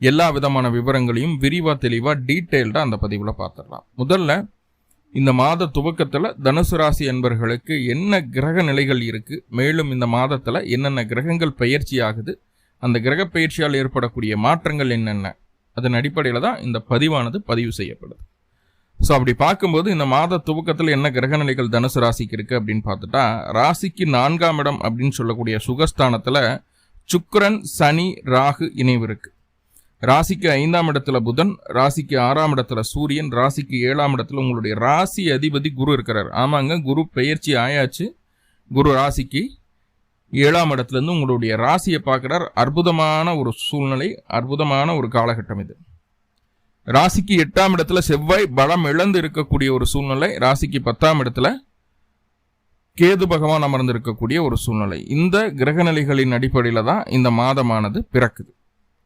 எல்லா விதமான விவரங்களையும் விரிவாக தெளிவாக டீட்டெயில்டாக அந்த பதிவில் பார்த்துடலாம் முதல்ல இந்த மாத துவக்கத்தில் தனுசு ராசி என்பர்களுக்கு என்ன கிரக நிலைகள் இருக்குது மேலும் இந்த மாதத்தில் என்னென்ன கிரகங்கள் பயிற்சி ஆகுது? அந்த கிரக பயிற்சியால் ஏற்படக்கூடிய மாற்றங்கள் என்னென்ன? அதன் அடிப்படையில் தான் இந்த பதிவானது பதிவு செய்யப்படுது. ஸோ அப்படி பார்க்கும்போது இந்த மாத துவக்கத்தில் என்ன கிரக நிலைகள் தனுசு ராசிக்கு இருக்கு அப்படின்னு பார்த்துட்டா ராசிக்கு நான்காம் இடம் அப்படின்னு சொல்லக்கூடிய சுகஸ்தானத்தில் சுக்கரன் சனி ராகு இணைவு இருக்கு. ராசிக்கு ஐந்தாம் இடத்துல புதன் ராசிக்கு ஆறாம் இடத்துல சூரியன் ராசிக்கு ஏழாம் இடத்துல உங்களுடைய ராசி அதிபதி குரு இருக்கிறார். ஆமாங்க குரு பெயர்ச்சி ஆயாச்சு. குரு ராசிக்கு ஏழாம் இடத்துலேருந்து உங்களுடைய ராசியை பார்க்குறார். அற்புதமான ஒரு சூழ்நிலை அற்புதமான ஒரு காலகட்டம் இது. ராசிக்கு எட்டாம் இடத்துல செவ்வாய் பலம் இழந்து இருக்கக்கூடிய ஒரு சூழ்நிலை ராசிக்கு பத்தாம் இடத்துல கேது பகவான் அமர்ந்து இருக்கக்கூடிய ஒரு சூழ்நிலை. இந்த கிரகநிலைகளின் அடிப்படையில் தான் இந்த மாதமானது பிறக்குது.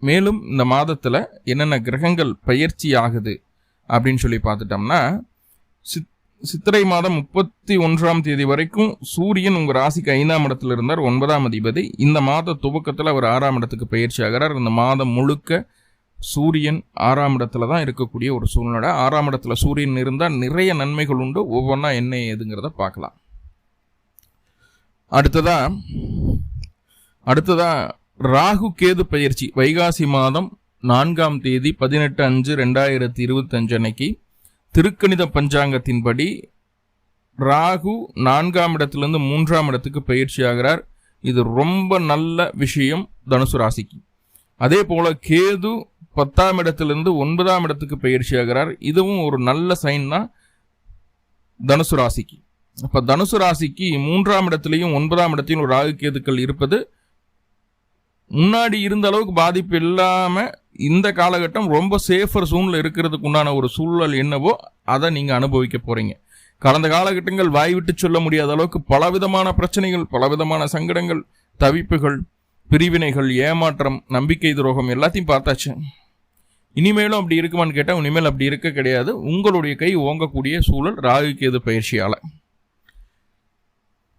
மேலும் இந்த மாதத்தில் என்னென்ன கிரகங்கள் பயிற்சி ஆகுது அப்படின்னு சொல்லி பார்த்துட்டோம்னா சித் சித்திரை மாதம் முப்பத்தி ஒன்றாம் தேதி வரைக்கும் சூரியன் உங்கள் ராசிக்கு ஐந்தாம் இடத்துல இருந்தார் ஒன்பதாம் அதிபதி. இந்த மாத துவக்கத்தில் அவர் ஆறாம் இடத்துக்கு பயிற்சி ஆகிறார். இந்த மாதம் முழுக்க சூரியன் ஆறாம் இடத்துல தான் இருக்கக்கூடிய ஒரு சூழ்நிலை. ஆறாம் இடத்துல சூரியன் இருந்தால் நிறைய நன்மைகள் உண்டு. ஒவ்வொன்றா என்ன ஏதுங்கிறத பார்க்கலாம். அடுத்ததாக அடுத்ததாக ராகு கேது பயிற்சி வைகாசி மாதம் நான்காம் தேதி பதினெட்டு அஞ்சு ரெண்டாயிரத்தி இருபத்தஞ்சு அன்னைக்கு திருக்கணித பஞ்சாங்கத்தின்படி ராகு நான்காம் இடத்திலிருந்து மூன்றாம் இடத்துக்கு பயிற்சி ஆகிறார். இது ரொம்ப நல்ல விஷயம் தனுசு ராசிக்கு. அதே போல கேது பத்தாம் இடத்திலிருந்து ஒன்பதாம் இடத்துக்கு பயிற்சி ஆகிறார். இதுவும் ஒரு நல்ல சைன் தான் தனுசு ராசிக்கு. அப்போ தனுசு ராசிக்கு மூன்றாம் இடத்துலையும் ஒன்பதாம் இடத்திலும் ராகு கேதுக்கள் இருப்பது முன்னாடி இருந்த அளவுக்கு பாதிப்பு இல்லாமல் இந்த காலகட்டம் ரொம்ப சேஃபர் சூழ்நிலை இருக்கிறதுக்கு உண்டான ஒரு சூழல் என்னவோ அதை நீங்கள் அனுபவிக்க போகிறீங்க கடந்த காலகட்டங்கள் வாய் விட்டு சொல்ல முடியாத அளவுக்கு பலவிதமான பிரச்சனைகள் பலவிதமான சங்கடங்கள் தவிப்புகள் பிரிவினைகள் ஏமாற்றம் நம்பிக்கை துரோகம் எல்லாத்தையும் பார்த்தாச்சு. இனிமேலும் அப்படி இருக்குமான்னு கேட்டால் இனிமேல் அப்படி இருக்க கிடையாது. உங்களுடைய கை ஓங்கக்கூடிய சூழல் ராகு கேது பயிற்சியால்.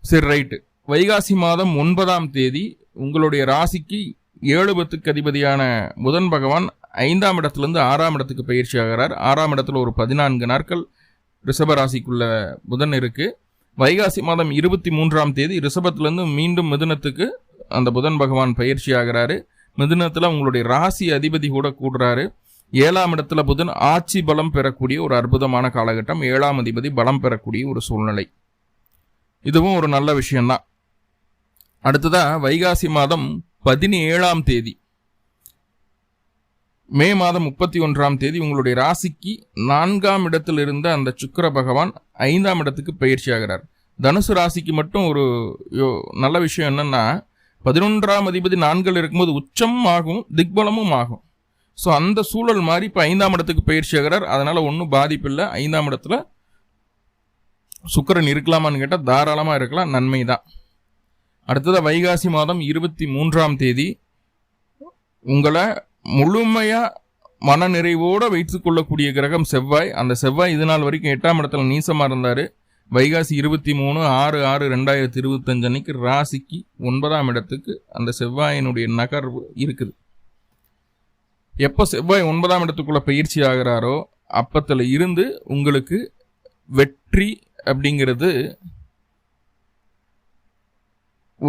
சரி ரைட்டு வைகாசி மாதம் ஒன்பதாம் தேதி உங்களுடைய ராசிக்கு ஏழு பத்துக்கு அதிபதியான புதன் பகவான் ஐந்தாம் இடத்துலேருந்து ஆறாம் இடத்துக்கு பயிற்சி ஆகிறார். ஆறாம் இடத்துல ஒரு பதினான்கு நாட்கள் ரிஷப ராசிக்குள்ள புதன் இருக்குது வைகாசி மாதம் இருபத்தி மூன்றாம் தேதி ரிஷபத்திலேருந்து மீண்டும் மிதுனத்துக்கு அந்த புதன் பகவான் பயிற்சி ஆகிறாரு. மிதுனத்தில் உங்களுடைய ராசி அதிபதி கூட கூடுறாரு. ஏழாம் இடத்துல புதன் ஆட்சி பலம் பெறக்கூடிய ஒரு அற்புதமான காலகட்டம். ஏழாம் அதிபதி பலம் பெறக்கூடிய ஒரு சூழ்நிலை. இதுவும் ஒரு நல்ல விஷயம்தான். அடுத்ததா வைகாசி மாதம் பதினேழாம் தேதி. மே மாதம் முப்பத்தி ஒன்றாம் தேதி உங்களுடைய ராசிக்கு நான்காம் இடத்தில் இருந்த அந்த சுக்கர பகவான் ஐந்தாம் இடத்துக்கு பயிற்சி ஆகிறார். தனுசு ராசிக்கு மட்டும் ஒரு நல்ல விஷயம் என்னன்னா பதினொன்றாம் அதிபதி நான்கள் இருக்கும்போது உச்சம் ஆகும் திக்பலமும் ஆகும். ஸோ அந்த சூழல் மாதிரி இப்போ ஐந்தாம் இடத்துக்கு பயிற்சி ஆகிறார். அதனால ஒன்றும் பாதிப்பு இல்லை ஐந்தாம் இடத்துல சுக்கரன் இருக்கலாமான்னு கேட்டால் தாராளமாக இருக்கலாம். நன்மை தான் அடுத்ததாக வைகாசி மாதம் இருபத்தி மூன்றாம் தேதி உங்களை முழுமையாக மன நிறைவோடு வைத்துக்கொள்ளக்கூடிய கிரகம் செவ்வாய். அந்த செவ்வாய் இது நாள் வரைக்கும் எட்டாம் இடத்துல நீசமாக இருந்தார். வைகாசி இருபத்தி மூணு ஆறு ஆறு ரெண்டாயிரத்தி இருபத்தஞ்சு அன்னைக்கு ராசிக்கு ஒன்பதாம் இடத்துக்கு அந்த செவ்வாயினுடைய நகர்வு இருக்குது. எப்போ செவ்வாய் ஒன்பதாம் இடத்துக்குள்ள பயிற்சி ஆகிறாரோ அப்பத்தில் இருந்து உங்களுக்கு வெற்றி அப்படிங்கிறது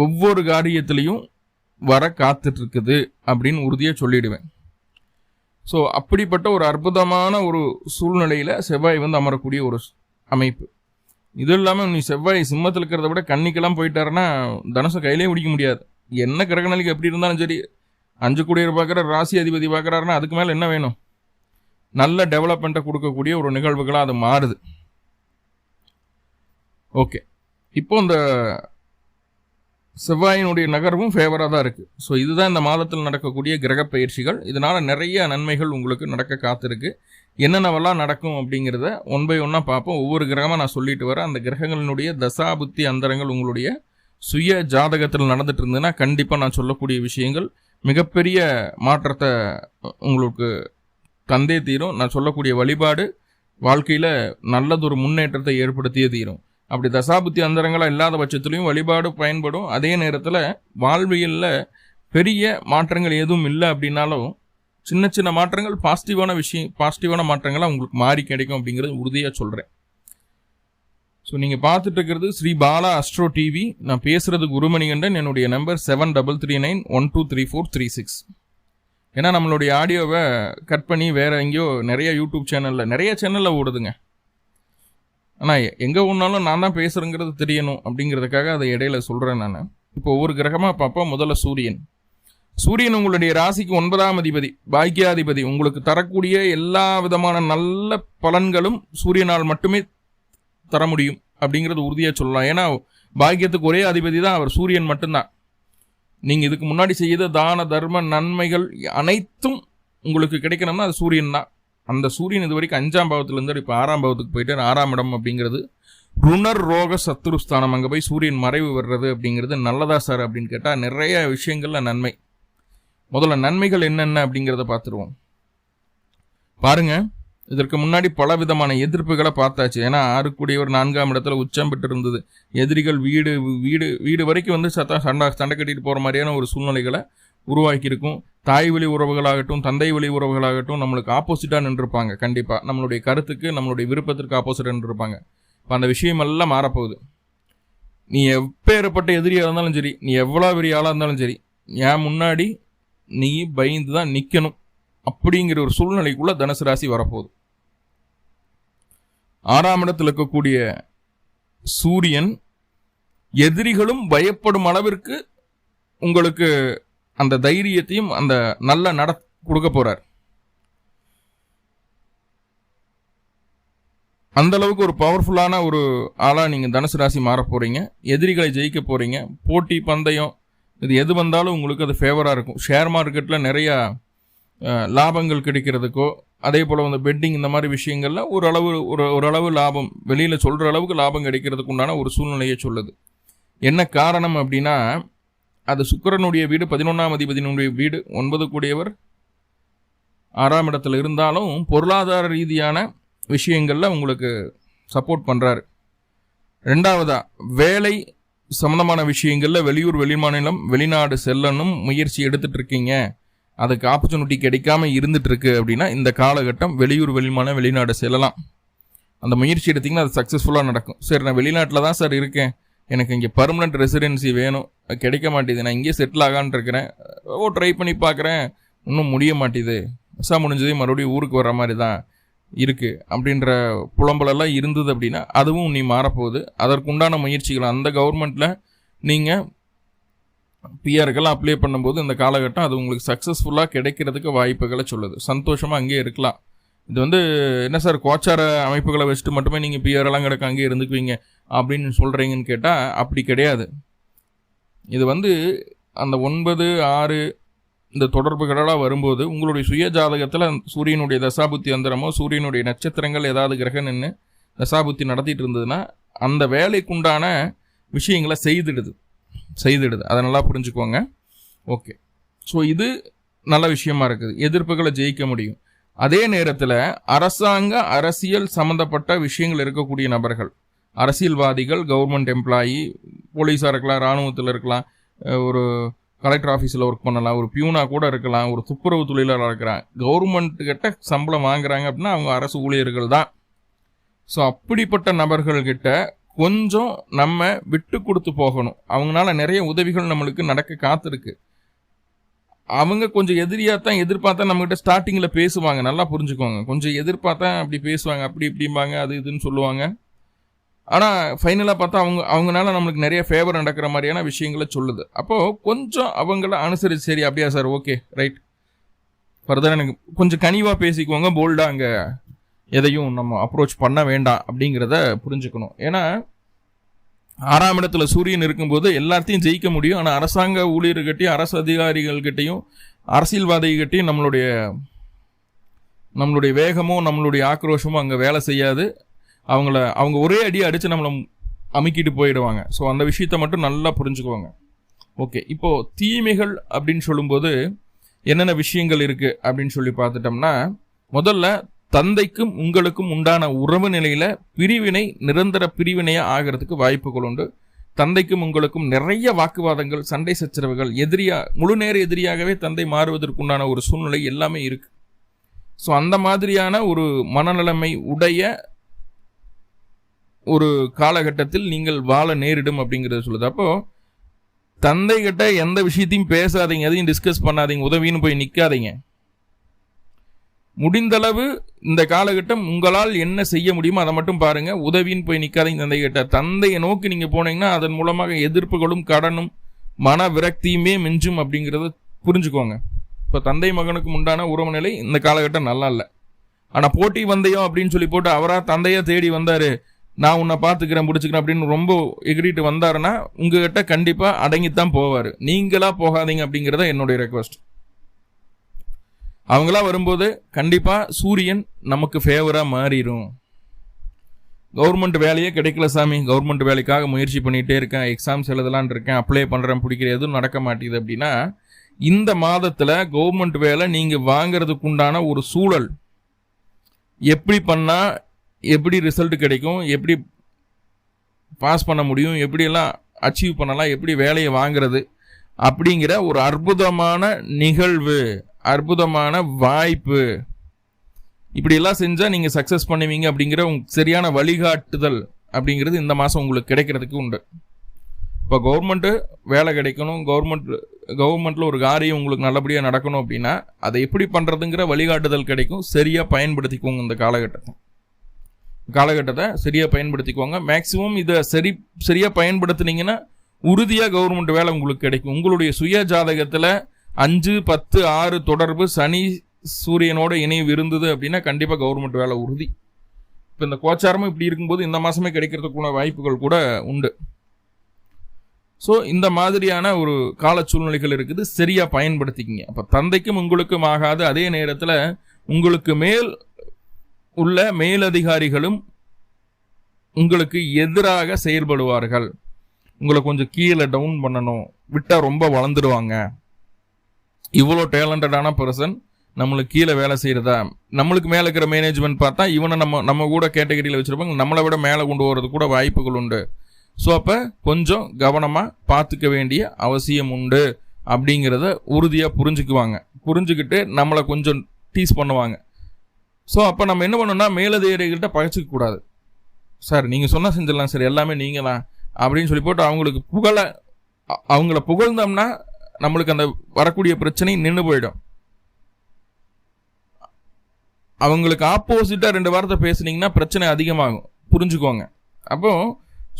ஒவ்வொரு காரியத்திலையும் வர காத்துட்டு இருக்குது அப்படின்னு உறுதியாக சொல்லிடுவேன். ஸோ அப்படிப்பட்ட ஒரு அற்புதமான ஒரு சூழ்நிலையில் செவ்வாய் வந்து அமரக்கூடிய ஒரு அமைப்பு. இது இல்லாமல் நீ செவ்வாய் சிம்மத்தில் இருக்கிறத விட கண்ணிக்கெல்லாம் போயிட்டாருன்னா தனுசை கையிலே பிடிக்க முடியாது. என்ன கிரகநிலைக்கு எப்படி இருந்தாலும் சரி. அஞ்சு குடியர் பார்க்குற ராசி அதிபதி பார்க்குறாருன்னா அதுக்கு மேலே என்ன வேணும்? நல்ல டெவலப்மெண்ட்டை கொடுக்கக்கூடிய ஒரு நிகழ்வுகளாக அது மாறுது. ஓகே இப்போ இந்த செவ்வாயினுடைய நகர்வும் ஃபேவராக தான் இருக்குது ஸோ இதுதான் இந்த மாதத்தில் நடக்கக்கூடிய கிரக பயிற்சிகள். இதனால் நிறைய நன்மைகள் உங்களுக்கு நடக்க காத்திருக்கு. என்னென்னவெல்லாம் நடக்கும் அப்படிங்கிறத ஒன் பை ஒன்னாக பார்ப்போம். ஒவ்வொரு கிரகமாக நான் சொல்லிட்டு வரேன். அந்த கிரகங்களினுடைய தசாபுத்தி அந்தரங்கள் உங்களுடைய சுய ஜாதகத்தில் நடந்துட்டு இருந்ததுன்னா கண்டிப்பாக நான் சொல்லக்கூடிய விஷயங்கள் மிகப்பெரிய மாற்றத்தை உங்களுக்கு தந்தே தீரும். நான் சொல்லக்கூடிய வழிபாடு வாழ்க்கையில் நல்லதொரு முன்னேற்றத்தை ஏற்படுத்தியே தீரும். அப்படி தசாபுத்தி அந்தரங்களாக இல்லாத பட்சத்துலையும் வழிபாடு பயன்படும். அதே நேரத்தில் வாழ்வியலில் பெரிய மாற்றங்கள் எதுவும் இல்லை அப்படின்னாலும் சின்ன சின்ன மாற்றங்கள் பாசிட்டிவான விஷயம் பாசிட்டிவான மாற்றங்களாக உங்களுக்கு மாறி கிடைக்கும் அப்படிங்கிறது உறுதியாக சொல்கிறேன் ஸோ நீங்கள் பார்த்துட்டு இருக்கிறது ஸ்ரீ பாலா அஸ்ட்ரோ டிவி. நான் பேசுகிறது குருமணிகண்டன். என்னுடைய number seven double three nine one two three four three six ஏன்னா நம்மளுடைய ஆடியோவை கட் பண்ணி வேறு எங்கேயோ நிறைய யூடியூப் சேனலில் நிறைய சேனலில் ஓடுதுங்க. ஆனால் எங்கே ஒன்றாலும் நான் தான் பேசுகிறேங்கிறது தெரியணும் அப்படிங்கிறதுக்காக அதை இடையில சொல்கிறேன் நான். இப்போ ஒவ்வொரு கிரகமாக பார்ப்போம் முதல்ல சூரியன். சூரியன் உங்களுடைய ராசிக்கு ஒன்பதாம் அதிபதி பாக்கியாதிபதி உங்களுக்கு தரக்கூடிய எல்லா விதமான நல்ல பலன்களும் சூரியனால் மட்டுமே தர முடியும் அப்படிங்கிறது உறுதியாக சொல்லலாம். ஏன்னா பாக்கியத்துக்கு ஒரே அதிபதி தான் அவர் சூரியன் மட்டும்தான். நீங்கள் இதுக்கு முன்னாடி செய்த தான தர்ம நன்மைகள் அனைத்தும் உங்களுக்கு கிடைக்கணும்னா அது சூரியன் தான். அந்த சூரியன் இது வரைக்கும் அஞ்சாம் பாவத்திலேருந்து இப்போ ஆறாம் பாவத்துக்கு போயிட்டு ஆறாம் இடம் அப்படிங்கிறது ருணர் ரோக சத்துருஸ்தானம். அங்கே போய் சூரியன் மறைவு வர்றது அப்படிங்கிறது நல்லதா சார் அப்படின்னு கேட்டால் நிறைய விஷயங்களில் நன்மை. முதல்ல நன்மைகள் என்னென்ன அப்படிங்கிறத பார்த்துருவோம். பாருங்க இதற்கு முன்னாடி பல விதமான எதிர்ப்புகளை பார்த்தாச்சு. ஏன்னா ஆறுக்குடியவர் நான்காம் இடத்துல உச்சம் பெற்று இருந்தது எதிரிகள் வீடு வீடு வீடு வரைக்கும் வந்து சத்தம் சண்டை சண்டை கட்டிட்டு போகிற மாதிரியான ஒரு சூழ்நிலைகளை உருவாக்கியிருக்கும். தாய் வழி உறவுகளாகட்டும் தந்தை வழி உறவுகளாகட்டும் நம்மளுக்கு ஆப்போசிட்டாக நின்றுருப்பாங்க. கண்டிப்பாக நம்மளுடைய கருத்துக்கு நம்மளுடைய விருப்பத்திற்கு ஆப்போசிட்டாக நின்றுருப்பாங்க. இப்போ அந்த விஷயமெல்லாம் மாறப்போகுது. நீ எப்பேற்பட்ட எதிரியாக இருந்தாலும் சரி நீ எவ்வளோ பெரிய ஆளாக இருந்தாலும் சரி என் முன்னாடி நீ பயந்து தான் நிற்கணும் அப்படிங்கிற ஒரு சூழ்நிலைக்குள்ளே தனுசு ராசி வரப்போகுது. ஆறாம் இடத்தில் இருக்கக்கூடிய சூரியன் எதிரிகளும் பயப்படும் அளவிற்கு உங்களுக்கு அந்த தைரியத்தையும் அந்த நல்ல நட கொடுக்க போறார். அந்த அளவுக்கு ஒரு பவர்ஃபுல்லான ஒரு ஆளாக நீங்கள் தனுசு ராசி மாற போகிறீங்க எதிரிகளை ஜெயிக்க போகிறீங்க போட்டி பந்தயம் இது எது வந்தாலும் உங்களுக்கு அது ஃபேவராக இருக்கும். ஷேர் மார்க்கெட்டில் நிறையா லாபங்கள் கிடைக்கிறதுக்கோ அதே போல் வந்து பெட்டிங் இந்த மாதிரி விஷயங்களில் ஓரளவு ஒரு ஓரளவு லாபம் வெளியில் சொல்கிற அளவுக்கு லாபம் கிடைக்கிறதுக்கு உண்டான ஒரு சூழ்நிலையை சொல்லுது. என்ன காரணம் அப்படின்னா அது சுக்கரனுடைய வீடு பதினொன்றாம் அதிபதியினுடைய வீடு ஒன்பது கூடியவர். ஆறாம் இடத்துல இருந்தாலும் பொருளாதார ரீதியான விஷயங்களில் உங்களுக்கு சப்போர்ட் பண்ணுறாரு ரெண்டாவதா வேலை சம்மந்தமான விஷயங்களில் வெளியூர் வெளிமாநிலம் வெளிநாடு செல்லணும் முயற்சி எடுத்துட்டு இருக்கீங்க அதுக்கு ஆப்பர்ச்சுனிட்டி கிடைக்காம இருந்துகிட்ருக்கு அப்படின்னா இந்த காலகட்டம் வெளியூர் வெளிமான வெளிநாடு செல்லலாம். அந்த முயற்சி எடுத்திங்கன்னா அது சக்ஸஸ்ஃபுல்லாக நடக்கும். சரி நான் வெளிநாட்டில் தான் சார் இருக்கேன். எனக்கு இங்கே பர்மனண்ட் ரெசிடென்சி வேணும். கிடைக்க மாட்டேது. நான் இங்கேயே செட்டில் ஆகான்னு இருக்கிறேன். ஓ ட்ரை பண்ணி பார்க்குறேன் இன்னும் முடிய மாட்டேது. விசா முடிஞ்சதே மறுபடியும் ஊருக்கு வர மாதிரி தான் இருக்குது அப்படின்ற புலம்பலெல்லாம் இருந்தது அப்படின்னா அதுவும் நீ மாறப்போகுது. அதற்குண்டான முயற்சிகள் அந்த கவர்மெண்ட்டில் நீங்கள் பிஆருக்கெல்லாம் அப்ளை பண்ணும்போது இந்த காலகட்டம் அது உங்களுக்கு சக்ஸஸ்ஃபுல்லாக கிடைக்கிறதுக்கு வாய்ப்புகளை சொல்லுது. சந்தோஷமாக அங்கேயே இருக்கலாம். இது வந்து என்ன சார் கோச்சார அமைப்புகளை வச்சுட்டு மட்டுமே நீங்கள் பிஆர்லாம் கிடக்க அங்கேயே இருந்துக்குவீங்க. அப்படின்னு சொல்கிறீங்கன்னு கேட்டால் அப்படி கிடையாது. இது வந்து அந்த ஒன்பது ஆறு இந்த தொடர்புகளெல்லாம் வரும்போது உங்களுடைய சுய ஜாதகத்தில் சூரியனுடைய தசாபுத்தி அந்தரமோ சூரியனுடைய நட்சத்திரங்கள் ஏதாவது கிரகம் நின்று தசாபுத்தி நடத்திட்டு இருந்ததுன்னா அந்த வேலைக்குண்டான விஷயங்களை செய்திடுது. செய்திடுது. அதை நல்லா புரிஞ்சுக்கோங்க. ஓகே. ஸோ இது நல்ல விஷயமா இருக்குது. எதிர்ப்புகளை ஜெயிக்க முடியும். அதே நேரத்தில் அரசாங்க அரசியல் சம்மந்தப்பட்ட விஷயங்கள் இருக்கக்கூடிய நபர்கள் அரசியல்வாதிகள் கவர்மெண்ட் எம்ப்ளாயி போலீஸாக இருக்கலாம் இராணுவத்தில் இருக்கலாம் ஒரு கலெக்டர் ஆஃபீஸில் ஒர்க் பண்ணலாம் ஒரு பியூனாக கூட இருக்கலாம் ஒரு துப்புரவு தொழிலாளர் இருக்கிறாங்க கவர்மெண்ட்டுக்கிட்ட கிட்ட சம்பளம் வாங்குறாங்க அப்படின்னா அவங்க அரசு ஊழியர்கள் தான். ஸோ அப்படிப்பட்ட நபர்கள்கிட்ட கொஞ்சம் நம்ம விட்டு கொடுத்து போகணும். அவங்களால நிறைய உதவிகள் நம்மளுக்கு நடக்க காத்திருக்கு. அவங்க கொஞ்சம் எதிரியாக தான் எதிர்பார்த்தா நம்மகிட்ட ஸ்டார்டிங்கில் பேசுவாங்க. நல்லா புரிஞ்சுக்கோங்க. கொஞ்சம் எதிர்பார்த்தா அப்படி பேசுவாங்க அப்படி இப்படிம்பாங்க அது இதுன்னு சொல்லுவாங்க. ஆனால் ஃபைனலாக பார்த்தா அவங்க அவங்களால நம்மளுக்கு நிறைய ஃபேவர் நடக்கிற மாதிரியான விஷயங்களை சொல்லுது. அப்போது கொஞ்சம் அவங்கள அனுசரிச்சு சரி அப்படியா சார் ஓகே ரைட் ஃபர்தர் எனக்கு கொஞ்சம் கனிவாக பேசிக்குவாங்க போல்டாக அங்கே எதையும் நம்ம அப்ரோச் பண்ண வேண்டாம் அப்படிங்கிறத புரிஞ்சுக்கணும். ஏன்னா ஆறாம் இடத்துல சூரியன் இருக்கும்போது எல்லாத்தையும் ஜெயிக்க முடியும். ஆனால் அரசாங்க ஊழியர்கிட்டையும் அரசு அதிகாரிகள்கிட்டையும் அரசியல்வாதிகிட்டையும் நம்மளுடைய நம்மளுடைய வேகமோ நம்மளுடைய ஆக்ரோஷமோ அங்கே வேலை செய்யாது. அவங்கள அவங்க ஒரே அடி அடித்து நம்மளை அமுக்கிட்டு போயிடுவாங்க. ஸோ அந்த விஷயத்த மட்டும் நல்லா புரிஞ்சுக்குவாங்க. ஓகே இப்போது தீமைகள் அப்படின்னு சொல்லும்போது என்னென்ன விஷயங்கள் இருக்குது அப்படின்னு சொல்லி பார்த்துட்டோம்னா முதல்ல தந்தைக்கும் உங்களுக்கும் உண்டான உறவு நிலையில் பிரிவினை நிரந்தர பிரிவினையாக ஆகிறதுக்கு வாய்ப்புகள் உண்டு. தந்தைக்கும் உங்களுக்கும் நிறைய வாக்குவாதங்கள் சண்டை சச்சரவுகள் எதிரியா முழு நேர எதிரியாகவே தந்தை மாறுவதற்குண்டான ஒரு சூழ்நிலை எல்லாமே இருக்கு. ஸோ அந்த மாதிரியான ஒரு மனநிலைமை உடைய ஒரு காலகட்டத்தில் நீங்கள் வாழ நேரிடும் அப்படிங்கிறத சொல்லுது. அப்போ தந்தை கிட்ட எந்த விஷயத்தையும் பேசாதீங்க எதையும் டிஸ்கஸ் பண்ணாதீங்க உதவின்னு போய் நிற்காதீங்க முடிந்தளவு இந்த காலகட்டம் உங்களால் என்ன செய்ய முடியுமோ அதை மட்டும் பாருங்க உதவின்னு போய் நிற்காதீங்க தந்தை கிட்ட. தந்தையை நோக்கி நீங்க போனீங்கன்னா அதன் மூலமாக எதிர்ப்புகளும் கடனும் மன விரக்தியுமே மிஞ்சும் அப்படிங்கிறத புரிஞ்சுக்கோங்க. இப்போ தந்தை மகனுக்கு உண்டான உறவு நிலை இந்த காலகட்டம் நல்லா இல்லை. ஆனால் போட்டி வந்தயம் அப்படின்னு சொல்லி போட்டு அவராக தந்தையாக தேடி வந்தாரு. நான் உன்னை பார்த்துக்கிறேன் பிடிச்சிக்கிறேன் அப்படின்னு ரொம்ப எகிரிட்டு வந்தாருன்னா உங்ககிட்ட கண்டிப்பாக அடங்கித்தான் போவார். நீங்களா போகாதீங்க அப்படிங்கிறத என்னுடைய ரெக்வஸ்ட் அவங்களா வரும்போது கண்டிப்பாக சூரியன் நமக்கு ஃபேவராக மாறிடும் கவர்மெண்ட் வேலையே கிடைக்கல சாமி. கவர்மெண்ட் வேலைக்காக முயற்சி பண்ணிகிட்டே இருக்கேன். எக்ஸாம்ஸ் எழுதலான் இருக்கேன். அப்ளை பண்ணுறேன் பிடிக்கிற எதுவும் நடக்க மாட்டேங்குது அப்படின்னா இந்த மாதத்தில் கவர்மெண்ட் வேலை நீங்கள் வாங்கிறதுக்கு உண்டான ஒரு சூழல். எப்படி பண்ணால் எப்படி ரிசல்ட் கிடைக்கும் எப்படி பாஸ் பண்ண முடியும் எப்படியெல்லாம் அச்சீவ் பண்ணலாம் எப்படி வேலையை வாங்குறது அப்படிங்கிற ஒரு அற்புதமான நிகழ்வு அற்புதமான வாய்ப்பு. இப்படியெல்லாம் செஞ்சால் நீங்கள் சக்ஸஸ் பண்ணுவீங்க அப்படிங்கிற சரியான வழிகாட்டுதல் அப்படிங்கிறது இந்த மாதம் உங்களுக்கு கிடைக்கிறதுக்கு உண்டு. இப்போ கவர்மெண்ட்டு வேலை கிடைக்கணும் கவர்மெண்ட் கவர்மெண்ட்டில் ஒரு காரியம் உங்களுக்கு நல்லபடியாக நடக்கணும் அப்படின்னா அதை எப்படி பண்ணுறதுங்கிற வழிகாட்டுதல் கிடைக்கும் சரியாக பயன்படுத்திக்கோங்க இந்த காலகட்டத்தை. காலகட்டத்தை சரியாக பயன்படுத்திக்கோங்க. மேக்ஸிமம் இதை சரி சரியாக பயன்படுத்தினீங்கன்னா உறுதியாக கவர்மெண்ட் வேலை உங்களுக்கு கிடைக்கும். உங்களுடைய சுய ஜாதகத்தில் அஞ்சு பத்து ஆறு தொடர்பு சனி சூரியனோட இணைவு இருந்தது அப்படின்னா கண்டிப்பாக கவர்மெண்ட் வேலை உறுதி. இப்போ இந்த கோச்சாரமும் இப்படி இருக்கும்போது இந்த மாதமே கிடைக்கிறதுக்குள்ள வாய்ப்புகள் கூட உண்டு. ஸோ இந்த மாதிரியான ஒரு கால சூழ்நிலைகள் இருக்குது. சரியாக பயன்படுத்திக்கிங்க. அப்போ தந்தைக்கும் உங்களுக்கும் ஆகாது. அதே நேரத்தில் உங்களுக்கு மேல் உள்ள மேலதிகாரிகளும் உங்களுக்கு எதிராக செயல்படுவார்கள். உங்களை கொஞ்சம் கீழே டவுன் பண்ணணும். விட்டால் ரொம்ப வளர்ந்துடுவாங்க. இவ்வளோ டேலண்டடான பர்சன் நம்மளுக்கு கீழே வேலை செய்கிறதா நம்மளுக்கு மேலே இருக்கிற மேனேஜ்மெண்ட் பார்த்தா இவனை நம்ம நம்ம கூட கேட்டகரியில் வச்சுருப்பாங்க நம்மளை விட மேலே கொண்டு வரது கூட வாய்ப்புகள் உண்டு. ஸோ அப்போ கொஞ்சம் கவனமாக பார்த்துக்க வேண்டிய அவசியம் உண்டு அப்படிங்கிறத உறுதியாக புரிஞ்சுக்குவாங்க. புரிஞ்சுக்கிட்டு நம்மளை கொஞ்சம் டீஸ் பண்ணுவாங்க. ஸோ அப்போ நம்ம என்ன பண்ணோம்னா மேலதிகாரிகள்கிட்ட பகைச்சிக்க கூடாது. சார் நீங்கள் சொன்னால் செஞ்சிடலாம் சார் எல்லாமே நீங்கள் தான். அப்படின்னு சொல்லி போட்டு அவங்களுக்கு புகழ அவங்கள புகழ்ந்தோம்னா நம்மளுக்கு அந்த வரக்கூடிய பிரச்சனை நின்று போயிடும். அவங்களுக்கு ஆப்போசிட்டாக ரெண்டு வாரத்தை பேசுனீங்கன்னா பிரச்சனை அதிகமாகும். புரிஞ்சுக்கோங்க. அப்போ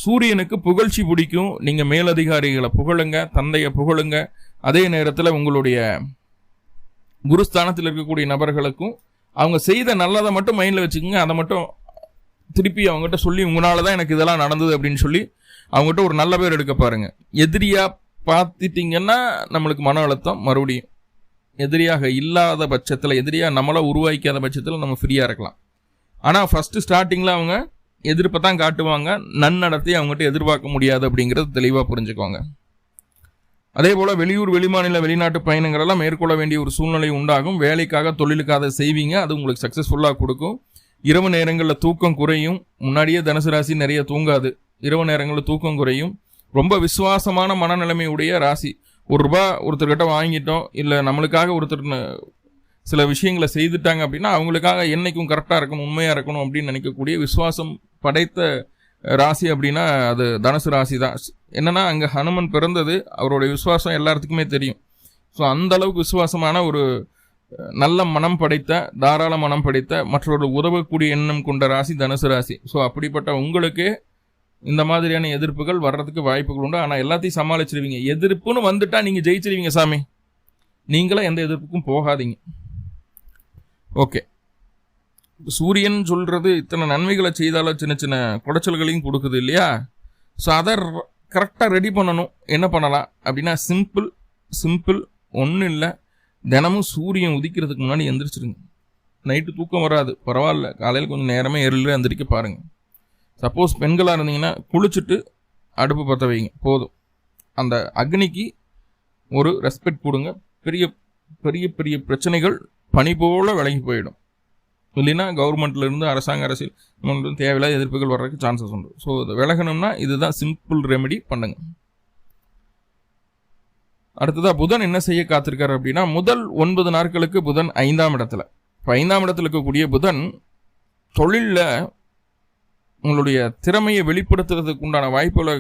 சூரியனுக்கு புகழ்ச்சி பிடிக்கும். நீங்கள் மேலதிகாரிகளை புகழுங்க தந்தையை புகழுங்க. அதே நேரத்தில் உங்களுடைய குருஸ்தானத்தில் இருக்கக்கூடிய நபர்களுக்கும் அவங்க செய்த நல்லதை மட்டும் மைண்டில் வச்சுக்கோங்க. அதை மட்டும் திருப்பி அவங்ககிட்ட சொல்லி உங்களால தான் எனக்கு இதெல்லாம் நடந்தது அப்படின்னு சொல்லி அவங்ககிட்ட ஒரு நல்ல பேர் எடுக்க பாருங்க. எதிரியாக பார்த்துட்டிங்கன்னா நம்மளுக்கு மன அழுத்தம் மறுபடியும். எதிரியாக இல்லாத பட்சத்தில் எதிரியாக நம்மளை உருவாக்காத பட்சத்தில் நம்ம ஃப்ரீயாக இருக்கலாம். ஆனால் ஃபஸ்ட்டு ஸ்டார்டிங்கில் அவங்க எதிர்ப்பை தான் காட்டுவாங்க. நன்னடத்தை அவங்ககிட்ட எதிர்பார்க்க முடியாது அப்படிங்கிறது தெளிவாக புரிஞ்சுக்கோங்க அதே போல் வெளியூர் வெளிமாநில வெளிநாட்டு பயணங்களெல்லாம் மேற்கொள்ள வேண்டிய ஒரு சூழ்நிலை உண்டாகும். வேலைக்காக தொழிலுக்காக செய்வீங்க. அது உங்களுக்கு சக்ஸஸ்ஃபுல்லாக கொடுக்கும். இரவு நேரங்களில் தூக்கம் குறையும். முன்னாடியே தனுசு ராசி நிறைய தூங்காது. இரவு நேரங்களில் தூக்கம் குறையும். ரொம்ப விசுவாசமான மனநிலைமையுடைய ராசி. ஒரு ரூபா ஒருத்தர்கிட்ட வாங்கிட்டோம். இல்லை நம்மளுக்காக ஒருத்தர் சில விஷயங்களை செய்துட்டாங்க அப்படின்னா அவங்களுக்காக என்னைக்கும் கரெக்டாக இருக்கணும் உண்மையாக இருக்கணும் அப்படின்னு நினைக்கக்கூடிய விசுவாசம் படைத்த ராசி அப்படின்னா அது தனுசு ராசி தான். என்னென்னா அங்கே ஹனுமன் பிறந்தது அவருடைய விசுவாசம் எல்லாத்துக்குமே தெரியும். ஸோ அந்த அளவுக்கு விசுவாசமான ஒரு நல்ல மனம் படைத்த தாராள மனம் படைத்த மற்றொரு உதவக்கூடிய எண்ணம் கொண்ட ராசி தனுசு ராசி. ஸோ அப்படிப்பட்ட உங்களுக்கு இந்த மாதிரியான எதிர்ப்புகள் வர்றதுக்கு வாய்ப்புகள் உண்டு. ஆனால் எல்லாத்தையும் சமாளிச்சிருவீங்க. எதிர்ப்புன்னு வந்துட்டா நீங்கள் ஜெயிச்சிருவீங்க சாமி. நீங்களும் எந்த எதிர்ப்புக்கும் போகாதீங்க. ஓகே. சூரியன் சொல்கிறது இத்தனை நன்மைகளை செய்தாலும் சின்ன சின்ன குடைச்சல்களையும் கொடுக்குது இல்லையா? ஸோ அதை கரெக்டாக ரெடி பண்ணணும். என்ன பண்ணலாம்? அப்படின்னா சிம்பிள் சிம்பிள் ஒன்றும் இல்லை. தினமும் சூரியன் உதிக்கிறதுக்கு முன்னாடி எந்திரிச்சிருங்க. நைட்டு தூக்கம் வராது. பரவாயில்ல. காலையில் கொஞ்சம் நேரமே எருளில் எந்திரிக்க பாருங்கள் சப்போஸ் பெண்களாக இருந்தீங்கன்னா குளிச்சுட்டு அடுப்பு பற்ற வைங்க. போதும். அந்த அக்னிக்கு ஒரு ரெஸ்பெக்ட் கொடுங்க. பெரிய பெரிய பெரிய பிரச்சனைகள் பனி போல விலகி போயிடும். இல்லைன்னா கவர்மெண்ட்லேருந்து அரசாங்க அரசியல் நம்மளுக்கு தேவையில்லாத எதிர்ப்புகள் வர்றதுக்கு சான்சஸ் உண்டு. ஸோ இது விலகணும்னா இதுதான் சிம்பிள் ரெமெடி பண்ணுங்க. அடுத்ததாக புதன் என்ன செய்ய காத்திருக்காரு அப்படின்னா முதல் ஒன்பது நாட்களுக்கு புதன் ஐந்தாம் இடத்துல. இப்போ ஐந்தாம் இடத்துல இருக்கக்கூடிய புதன் தொழிலில் உங்களுடைய திறமையை வெளிப்படுத்துறதுக்கு உண்டான வாய்ப்புகளை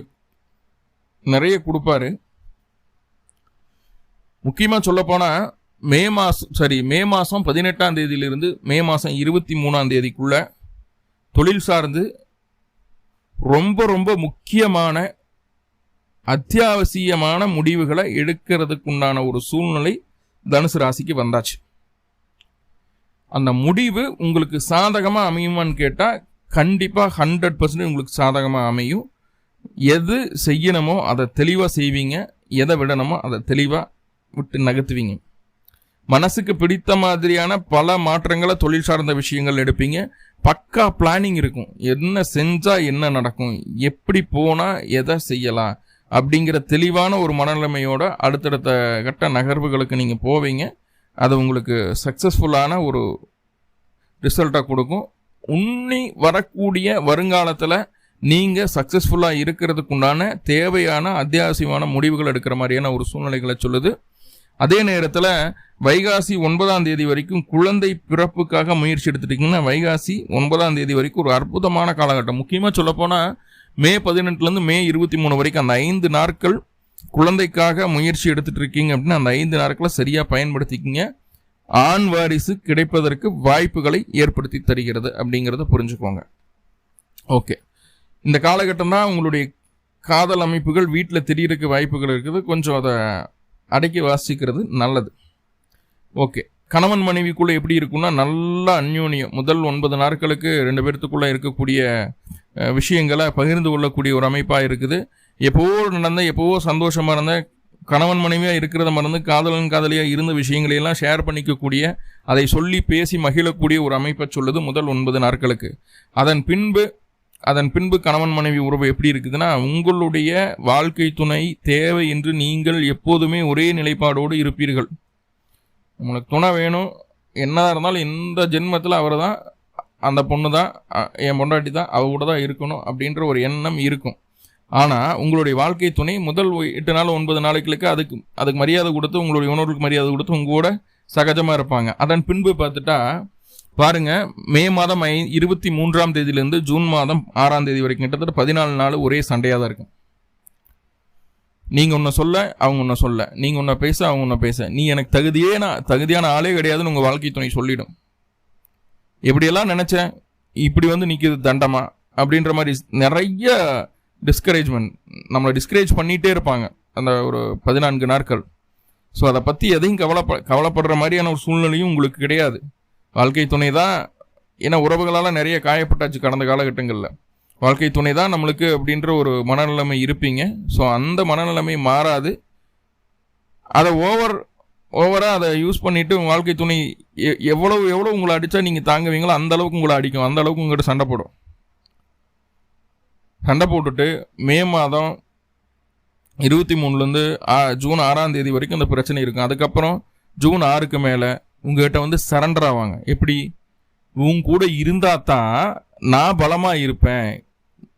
நிறைய கொடுப்பாரு. முக்கியமாக சொல்லப்போனால் மே மாதம் சரி மே மாதம் பதினெட்டாம் தேதியிலிருந்து மே மாதம் இருபத்தி மூணாம் தேதிக்குள்ள தொழில் சார்ந்து ரொம்ப ரொம்ப முக்கியமான அத்தியாவசியமான முடிவுகளை எடுக்கிறதுக்குண்டான ஒரு சூழ்நிலை தனுசு ராசிக்கு வந்தாச்சு. அந்த முடிவு உங்களுக்கு சாதகமாக அமையுமான்னு கேட்டால் கண்டிப்பாக ஹண்ட்ரட் பர்சன்ட் உங்களுக்கு சாதகமாக அமையும். எது செய்யணுமோ அதை தெளிவாக செய்வீங்க எதை விடணுமோ அதை தெளிவாக விட்டு நகர்த்துவீங்க. மனசுக்கு பிடித்த மாதிரியான பல மாற்றங்களை தொழில் சார்ந்த விஷயங்கள் எடுப்பீங்க. பக்கா பிளானிங் இருக்கும். என்ன செஞ்சால் என்ன நடக்கும்? எப்படி போனால் எதை செய்யலாம்? அப்படிங்கிற தெளிவான ஒரு மனநிலைமையோட அடுத்தடுத்த கட்ட நகர்வுகளுக்கு நீங்கள் போவீங்க. அது உங்களுக்கு சக்ஸஸ்ஃபுல்லான ஒரு ரிசல்ட்டாக கொடுக்கும். உன்னி வரக்கூடிய வருங்காலத்தில் நீங்கள் சக்ஸஸ்ஃபுல்லாக இருக்கிறதுக்குண்டான தேவையான அத்தியாவசியமான முடிவுகள் எடுக்கிற மாதிரியான ஒரு சூழ்நிலைகளை சொல்லுது. அதே நேரத்தில் வைகாசி ஒன்பதாம் தேதி வரைக்கும் குழந்தை பிறப்புக்காக முயற்சி எடுத்துட்டீங்கன்னா வைகாசி ஒன்பதாம் தேதி வரைக்கும் ஒரு அற்புதமான காலகட்டம். முக்கியமாக சொல்லப்போனால் மே பதினெட்டுலேருந்து மே இருபத்தி மூணு வரைக்கும் அந்த ஐந்து நாட்கள் குழந்தைக்காக முயற்சி எடுத்துட்டு இருக்கீங்க அப்படின்னா அந்த ஐந்து நாட்களை சரியாக பயன்படுத்திக்கிங்க. ஆண் வாரிசு கிடைப்பதற்கு வாய்ப்புகளை ஏற்படுத்தி தருகிறது அப்படிங்கிறத புரிஞ்சுக்கோங்க. ஓகே. இந்த காலகட்டம் தான் உங்களுடைய காதல் அமைப்புகள் வீட்டில் திடீருக்கு வாய்ப்புகள் இருக்குது. கொஞ்சம் அதை அடக்கி வாசிக்கிறது நல்லது. ஓகே. கணவன் மனைவிக்குள்ளே எப்படி இருக்குன்னா நல்ல அந்யோன்யம். முதல் ஒன்பது நாட்களுக்கு ரெண்டு பேர்த்துக்குள்ளே இருக்கக்கூடிய விஷயங்களை பகிர்ந்து கொள்ளக்கூடிய ஒரு அமைப்பாக இருக்குது. எப்போவோ நடந்த எப்போவோ சந்தோஷமாக இருந்த கணவன் மனைவியாக இருக்கிறத மறந்து காதலன் காதலியாக இருந்த விஷயங்களையெல்லாம் ஷேர் பண்ணிக்கக்கூடிய அதை சொல்லி பேசி மகிழக்கூடிய ஒரு அமைப்பை சொல்லுது முதல் ஒன்பது நாட்களுக்கு. அதன் பின்பு அதன் பின்பு கணவன் மனைவி உறவு எப்படி இருக்குதுன்னா உங்களுடைய வாழ்க்கை துணை தேவை என்று நீங்கள் எப்போதுமே ஒரே நிலைப்பாடோடு இருப்பீர்கள். உங்களுக்கு துணை வேணும். என்ன இருந்தாலும் இந்த ஜென்மத்தில் அவர் தான் அந்த பொண்ணு தான் என் பொண்டாட்டி தான் அவ கூட தான் இருக்கணும் அப்படின்ற ஒரு எண்ணம் இருக்கும். ஆனால் உங்களுடைய வாழ்க்கை துணை முதல் எட்டு நாள் ஒன்பது நாளைகளுக்கு அதுக்கு அதுக்கு மரியாதை கொடுத்து உங்களுடைய உணர்வுக்கு மரியாதை கொடுத்து உங்க கூட சகஜமாக இருப்பாங்க. அதன் பின்பு பார்த்துட்டா பாருங்க மே மாதம் ஐ இருபத்தி மூன்றாம் தேதியிலேருந்து ஜூன் மாதம் ஆறாம் தேதி வரைக்கும் கிட்டத்தட்ட பதினாலு நாள் ஒரே சண்டையாக தான் இருக்கும். நீங்கள் ஒன்றை சொல்ல அவங்க ஒன்றை சொல்ல. நீங்கள் ஒன்றை பேச அவங்க ஒன்றை பேச. நீ எனக்கு தகுதியே நான் தகுதியான ஆளே கிடையாதுன்னு உங்கள் வாழ்க்கை துணை சொல்லிடும். எப்படியெல்லாம் நினச்சேன் இப்படி வந்து நிற்கிது தண்டமா அப்படின்ற மாதிரி நிறைய டிஸ்கரேஜ்மெண்ட் நம்மளை டிஸ்கரேஜ் பண்ணிகிட்டே இருப்பாங்க அந்த ஒரு பதினான்கு நாட்கள். ஸோ அதை பற்றி எதையும் கவலைப்ப கவலைப்படுற மாதிரியான ஒரு சூழ்நிலையும் உங்களுக்கு கிடையாது. வாழ்க்கை துணை தான் ஏன்னா உறவுகளால் நிறைய காயப்பட்டாச்சு கடந்த காலகட்டங்களில். வாழ்க்கை துணை தான் நம்மளுக்கு அப்படின்ற ஒரு மனநிலைமை இருப்பீங்க. ஸோ அந்த மனநிலைமை மாறாது. அதை ஓவர் ஓவராக அதை யூஸ் பண்ணிவிட்டு உங்கள் வாழ்க்கை துணை எவ்வளோ எவ்வளோ உங்களை அடித்தா நீங்கள் தாங்குவீங்களோ அந்த அளவுக்கு உங்களை அடிக்கும். அந்த அளவுக்கு உங்கள்கிட்ட சண்டை போடும். சண்டை போட்டுட்டு மே மாதம் இருபத்தி மூணுலேருந்து ஜூன் ஆறாம் தேதி வரைக்கும் அந்த பிரச்சனை இருக்கும். அதுக்கப்புறம் ஜூன் ஆறுக்கு மேலே உங்ககிட்ட வந்து சரண்டர் ஆவாங்க. எப்படி? உங்க கூட இருந்தால் தான் நான் பலமாக இருப்பேன்.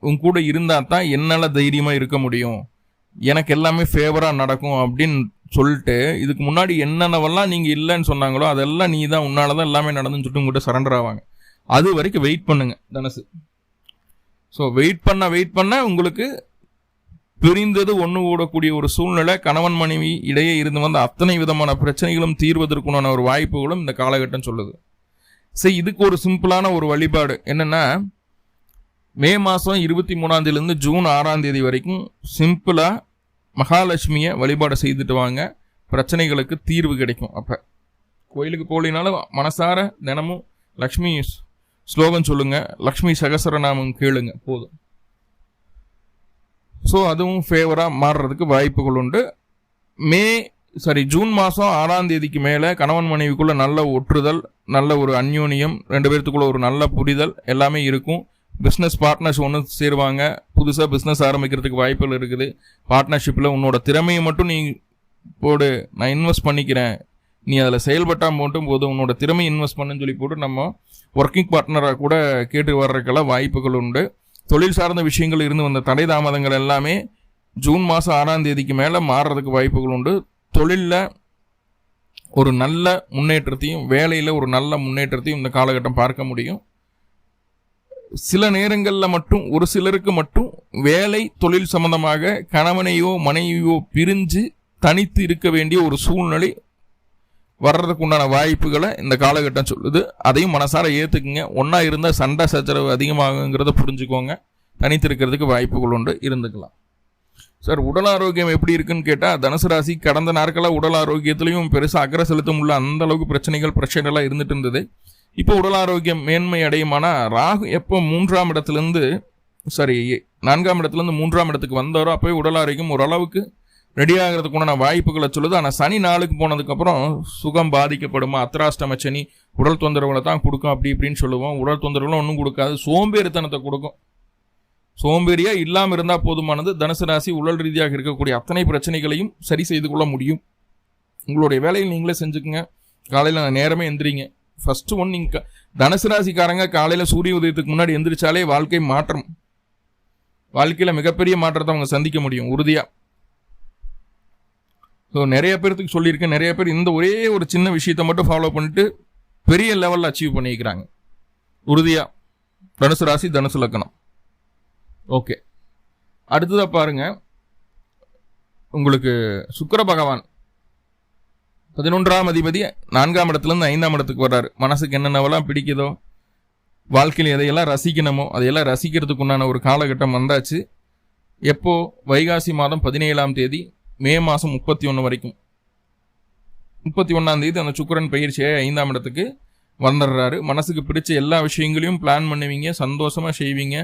உன் கூட இருந்தால் தான் என்னால் தைரியமாக இருக்க முடியும். எனக்கு எல்லாமே ஃபேவராக நடக்கும் அப்படின்னு சொல்லிட்டு இதுக்கு முன்னாடி என்னென்னவெல்லாம் நீங்கள் இல்லைன்னு சொன்னாங்களோ அதெல்லாம் நீ தான் உன்னால தான் எல்லாமே நடந்துன்னு சொல்லிட்டு உங்கள்கிட்ட சரண்டர் ஆவாங்க. அது வரைக்கும் வெயிட் பண்ணுங்க தனசு. ஸோ வெயிட் பண்ண வெயிட் பண்ண உங்களுக்கு பிரிந்தது ஒன்று கூடக்கூடிய ஒரு சூழ்நிலை கணவன் மனைவி இடையே இருந்து வந்த அத்தனை விதமான பிரச்சனைகளும் தீர்வதற்குண்டான ஒரு வாய்ப்புகளும் இந்த காலகட்டம் சொல்லுது. சரி இதுக்கு ஒரு சிம்பிளான ஒரு வழிபாடு என்னென்னா மே மாதம் இருபத்தி மூணாந்தேதியிலேருந்து ஜூன் ஆறாம் தேதி வரைக்கும் சிம்பிளாக மகாலட்சுமியை வழிபாடு செய்துட்டு வாங்க. பிரச்சனைகளுக்கு தீர்வு கிடைக்கும் அப்போ. கோயிலுக்கு போலினாலும் மனசார தினமும் லக்ஷ்மி ஸ்லோகம் சொல்லுங்கள் லக்ஷ்மி சகசரநாமம் கேளுங்க போதும். ஸோ அதுவும் ஃபேவராக மாறுறதுக்கு வாய்ப்புகள் உண்டு. மே சாரி ஜூன் மாதம் ஆறாம் தேதிக்கு மேலே கணவன் மனைவிக்குள்ளே நல்ல ஒற்றுதல் நல்ல ஒரு அந்யோன்யம் ரெண்டு பேர்த்துக்குள்ள ஒரு நல்ல புரிதல் எல்லாமே இருக்கும். பிஸ்னஸ் பார்ட்னர்ஸ் ஒன்று சேருவாங்க. புதுசாக பிஸ்னஸ் ஆரம்பிக்கிறதுக்கு வாய்ப்புகள் இருக்குது. பார்ட்னர்ஷிப்பில் உன்னோட திறமையை மட்டும் நீ போடு நான் இன்வெஸ்ட் பண்ணிக்கிறேன். நீ அதில் செயல்பட்டால் மட்டும் போதும். உன்னோட திறமை இன்வெஸ்ட் பண்ணுன்னு சொல்லி போட்டு நம்ம ஒர்க்கிங் பார்ட்னராக கூட கேட்டு வர்றதுக்கெல்லாம் வாய்ப்புகள் உண்டு. தொழில் சார்ந்த விஷயங்கள் இருந்து வந்த தடை தாமதங்கள் எல்லாமே ஜூன் மாதம் ஆறாம் தேதிக்கு மேலே மாறுறதுக்கு வாய்ப்புகள் உண்டு. தொழிலில் ஒரு நல்ல முன்னேற்றத்தையும் வேலையில் ஒரு நல்ல முன்னேற்றத்தையும் இந்த காலகட்டம் பார்க்க முடியும். சில நேரங்களில் மட்டும் ஒரு சிலருக்கு மட்டும் வேலை தொழில் சம்பந்தமாக கணவனையோ மனைவியோ பிரிஞ்சு தனித்து இருக்க வேண்டிய ஒரு சூழ்நிலை வர்றதுக்கு உண்டான வாய்ப்புகளை இந்த காலகட்டம் சொல்லுது. அதையும் மனசார ஏற்றுக்குங்க ஒன்றா இருந்தால் சண்டை சச்சரவு அதிகமாகுங்கிறத புரிஞ்சுக்கோங்க. தனித்திருக்கிறதுக்கு வாய்ப்புகள் உண்டு. இருந்துக்கலாம். சார் உடல் ஆரோக்கியம் எப்படி இருக்குன்னு கேட்டால் தனுசு ராசி கடந்த நாட்களாக உடல் ஆரோக்கியத்திலையும் பெருசாக அக்கறை செலுத்த முடியல அந்த அளவுக்கு பிரச்சனைகள் பிரச்சனைகள்லாம் இருந்துட்டு இருந்தது. இப்போ உடல் ஆரோக்கியம் மேன்மை அடையுமானா ராகு எப்போ மூன்றாம் இடத்துலேருந்து சாரி நான்காம் இடத்துலேருந்து மூன்றாம் இடத்துக்கு வந்தாரோ அப்போயே உடல் ஆரோக்கியம் ஓரளவுக்கு ரெடி ஆகிறதுக்குண்டான வாய்ப்புகளை சொல்லுது. ஆனால் சனி நாளுக்கு போனதுக்கப்புறம் சுகம் பாதிக்கப்படுமா? அத்திராஷ்டம சனி உடல் தொந்தரவுகளை தான் கொடுக்கும் அப்படி இப்படின்னு சொல்லுவோம். உடல் தொந்தரவுகளும் ஒன்றும் கொடுக்காது. சோம்பேறித்தனத்தை கொடுக்கும். சோம்பேறியாக இல்லாமல் இருந்தால் போதுமானது. தனுசு ராசி உடல் ரீதியாக இருக்கக்கூடிய அத்தனை பிரச்சனைகளையும் சரி செய்து கொள்ள முடியும். உங்களுடைய வேலையை நீங்களே செஞ்சுக்கோங்க. காலையில் நான் நேரமே எந்திரிங்க. ஃபஸ்ட்டு ஒன் நீங்கள் தனுசு ராசிக்காரங்க காலையில் சூரிய உதயத்துக்கு முன்னாடி எந்திரிச்சாலே வாழ்க்கை மாற்றம். வாழ்க்கையில் மிகப்பெரிய மாற்றத்தை அவங்க சந்திக்க முடியும். உறுதியாக ஸோ நிறைய பேர்த்துக்கு சொல்லியிருக்கேன். நிறைய பேர் இந்த ஒரே ஒரு சின்ன விஷயத்தை மட்டும் ஃபாலோ பண்ணிட்டு பெரிய லெவலில் அச்சீவ் பண்ணிக்கிறாங்க. உறுதியாக தனுசு ராசி தனுசு லக்கணம். ஓகே அடுத்ததாக பாருங்க. உங்களுக்கு சுக்கர பகவான் பதினொன்றாம் அதிபதி நான்காம் இடத்துலேருந்து ஐந்தாம் இடத்துக்கு வர்றாரு. மனசுக்கு என்னென்னவெல்லாம் பிடிக்குதோ வாழ்க்கையில் எதையெல்லாம் ரசிக்கணுமோ அதையெல்லாம் ரசிக்கிறதுக்கு உண்டான ஒரு காலகட்டம் வந்தாச்சு. எப்போ? வைகாசி மாதம் பதினேழாம் தேதி மே மாதம் முப்பத்தி ஒன்று வரைக்கும். முப்பத்தி ஒன்றாம் தேதி அந்த சுக்கரன் பயிற்சியை ஐந்தாம் இடத்துக்கு வந்துடுறாரு மனசுக்கு பிடிச்ச எல்லா விஷயங்களையும் பிளான் பண்ணுவீங்க சந்தோஷமாக செய்வீங்க.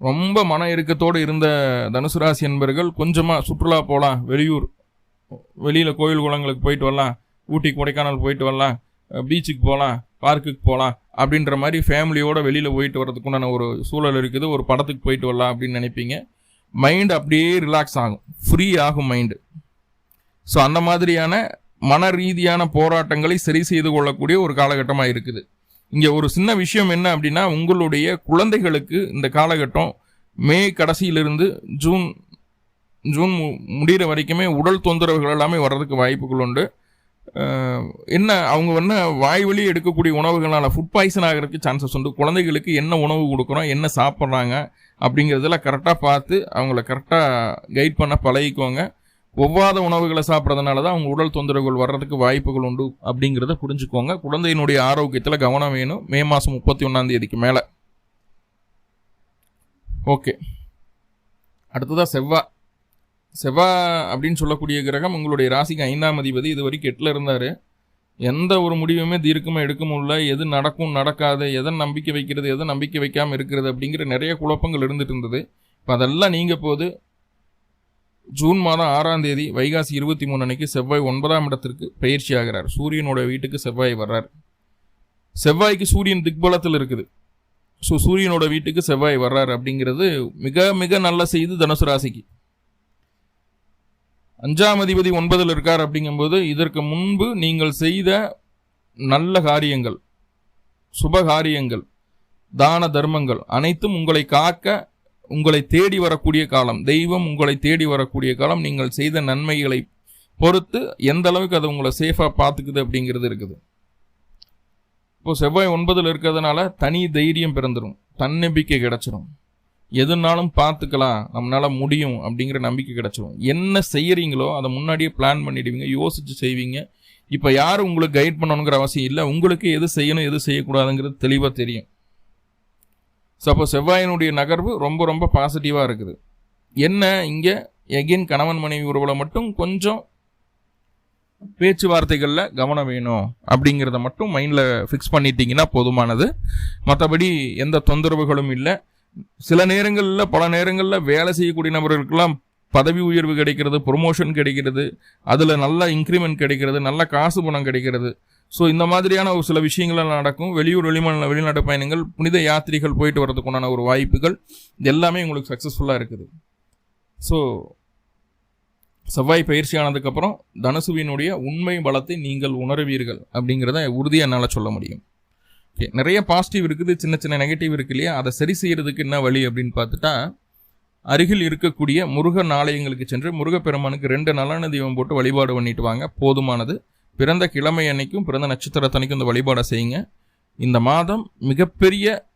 ரொம்ப மன இறுக்கத்தோடு இருந்த தனுசு ராசி என்பர்கள் கொஞ்சமாக சுற்றுலா போகலாம் வெளியூர் வெளியில் கோயில் குளங்களுக்கு போயிட்டு வரலாம் ஊட்டி கொடைக்கானல் போயிட்டு வரலாம் பீச்சுக்கு போகலாம் பார்க்குக்கு போகலாம் அப்படின்ற மாதிரி ஃபேமிலியோடு வெளியில் போயிட்டு வரதுக்குண்டான ஒரு சூழல் இருக்குது. ஒரு படத்துக்கு போயிட்டு வரலாம் அப்படின்னு நினைப்பீங்க. மைண்ட் அப்படியே ரிலாக்ஸ் ஆகும். ஃப்ரீ ஆகும் மைண்டு ஸோ அந்த மாதிரியான மன ரீதியான போராட்டங்களை சரி செய்து கொள்ளக்கூடிய ஒரு காலகட்டமாக இருக்குது. இங்கே ஒரு சின்ன விஷயம் என்ன அப்படின்னா உங்களுடைய குழந்தைகளுக்கு இந்த காலகட்டம் மே கடைசியிலிருந்து ஜூன் ஜூன் முடிகிற வரைக்குமே உடல் தொந்தரவுகள் எல்லாமே வர்றதுக்கு வாய்ப்புகள் உண்டு. என்ன அவங்க வந்து வாய்வழி எடுக்கக்கூடிய உணவுகளால் ஃபுட் பாய்சன் ஆகிறதுக்கு சான்சஸ் உண்டு. குழந்தைகளுக்கு என்ன உணவு கொடுக்குறோம் என்ன சாப்பிட்றாங்க அப்படிங்கிறதெல்லாம் கரெக்டாக பார்த்து அவங்கள கரெக்டாக கைட் பண்ண பழகிக்கோங்க. ஒவ்வாத உணவுகளை சாப்பிட்றதுனால தான் அவங்க உடல் தொந்தரவுகள் வர்றதுக்கு வாய்ப்புகள் உண்டு அப்படிங்கிறத புரிஞ்சுக்கோங்க. குழந்தையினுடைய ஆரோக்கியத்தில் கவனம் வேணும். மே மாதம் முப்பத்தி ஒன்றாம் தேதிக்கு மேலே. ஓகே அடுத்ததாக செவ்வாய் செவ்வாய் அப்படின்னு சொல்லக்கூடிய கிரகம் உங்களுடைய ராசிக்கு ஐந்தாம் அதிபதி. இது வரைக்கும் எட்டில் இருந்தார். எந்த ஒரு முடிவுமே தீர்க்கமாக எடுக்க முடியல எது நடக்கும் நடக்காது எதை நம்பிக்கை வைக்கிறது எதை நம்பிக்கை வைக்காமல் இருக்கிறது அப்படிங்கிற நிறைய குழப்பங்கள் இருந்துட்டு இருந்தது. இப்போ அதெல்லாம் நீங்கள் போது ஜூன் மாதம் ஆறாம் தேதி வைகாசி இருபத்தி மூணு அன்னைக்கு செவ்வாய் ஒன்பதாம் இடத்திற்கு பயிற்சி ஆகிறார். சூரியனோட வீட்டுக்கு செவ்வாய் வர்றார். செவ்வாய்க்கு சூரியன் திக்பலத்தில் இருக்குது. ஸோ சூரியனோட வீட்டுக்கு செவ்வாய் வர்றார் அப்படிங்கிறது மிக மிக நல்ல செய்தி தனுசு ராசிக்கு. அஞ்சாம் அதிபதி ஒன்பதில் இருக்கார் அப்படிங்கும்போது இதற்கு முன்பு நீங்கள் செய்த நல்ல காரியங்கள் சுப காரியங்கள் தான தர்மங்கள் அனைத்தும் உங்களை காக்க உங்களை தேடி வரக்கூடிய காலம் தெய்வம் உங்களை தேடி வரக்கூடிய காலம் நீங்கள் செய்த நன்மைகளை பொறுத்து எந்த அளவுக்கு அது உங்களை சேஃபாக பார்த்துக்குது அப்படிங்கிறது இருக்குது. இப்போ செவ்வாய் ஒன்பதில் இருக்கிறதுனால தனி தைரியம் பிறந்துடும் தன்னம்பிக்கை கிடச்சிரும். எதுனாலும் பார்த்துக்கலாம் நம்மளால முடியும் அப்படிங்கிற நம்பிக்கை கிடச்சிரும். என்ன செய்கிறீங்களோ அதை முன்னாடியே பிளான் பண்ணிடுவீங்க யோசித்து செய்வீங்க. இப்போ யாரும் உங்களுக்கு கைட் பண்ணணுங்கிற அவசியம் இல்லை. உங்களுக்கு எது செய்யணும் எது செய்யக்கூடாதுங்கிறது தெளிவாக தெரியும். ஸோ அப்போ செவ்வாயினுடைய நகர்வு ரொம்ப ரொம்ப பாசிட்டிவாக இருக்குது. என்ன? இங்கே எகெயின் கணவன் மனைவி உறவில் மட்டும் கொஞ்சம் பேச்சுவார்த்தைகளில் கவனம் வேணும் அப்படிங்கிறத மட்டும் மைண்டில் ஃபிக்ஸ் பண்ணிட்டீங்கன்னா போதுமானது. மற்றபடி எந்த தொந்தரவுகளும் இல்லை. சில நேரங்களில் பல நேரங்களில் வேலை செய்யக்கூடிய நபர்களுக்கெல்லாம் பதவி உயர்வு கிடைக்கிறது ப்ரொமோஷன் கிடைக்கிறது அதில் நல்ல இன்க்ரிமெண்ட் கிடைக்கிறது நல்ல காசு பணம் கிடைக்கிறது. ஸோ இந்த மாதிரியான ஒரு சில விஷயங்கள் நடக்கும். வெளியூர் வெளிமாநில வெளிநாட்டு பயணங்கள் புனித யாத்திரைகள் போயிட்டு வரதுக்குண்டான ஒரு வாய்ப்புகள் இது எல்லாமே உங்களுக்கு சக்ஸஸ்ஃபுல்லாக இருக்குது. ஸோ செவ்வாய் பயிற்சி ஆனதுக்கப்புறம் தனுசுவினுடைய உண்மை பலத்தை நீங்கள் உணர்வீர்கள் அப்படிங்கிறத உறுதியாக என்னால் சொல்ல முடியும். ஓகே. நிறைய பாசிட்டிவ் இருக்குது சின்ன சின்ன நெகட்டிவ் இருக்கு இல்லையா? அதை சரி செய்யறதுக்கு என்ன வழி அப்படின்னு பார்த்துட்டா அருகில் இருக்கக்கூடிய முருகன் ஆலயங்களுக்கு சென்று முருகப்பெருமானுக்கு ரெண்டு நலன தீபம் போட்டு வழிபாடு பண்ணிட்டு வாங்க. போதுமானது. பிறந்த கிழமை அன்னைக்கும் பிறந்த நட்சத்திரத்தன்னைக்கும் இந்த வழிபாடை செய்யுங்க. இந்த மாதம் மிகப்பெரிய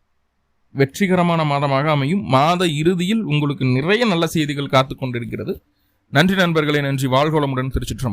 வெற்றிகரமான மாதமாக அமையும். மாத இறுதியில் உங்களுக்கு நிறைய நல்ல செய்திகள் காத்து கொண்டிருக்கிறது நன்றி நண்பர்களே நன்றி. வாழ்கோளமுடன் திருச்சிற்றம்பலம்.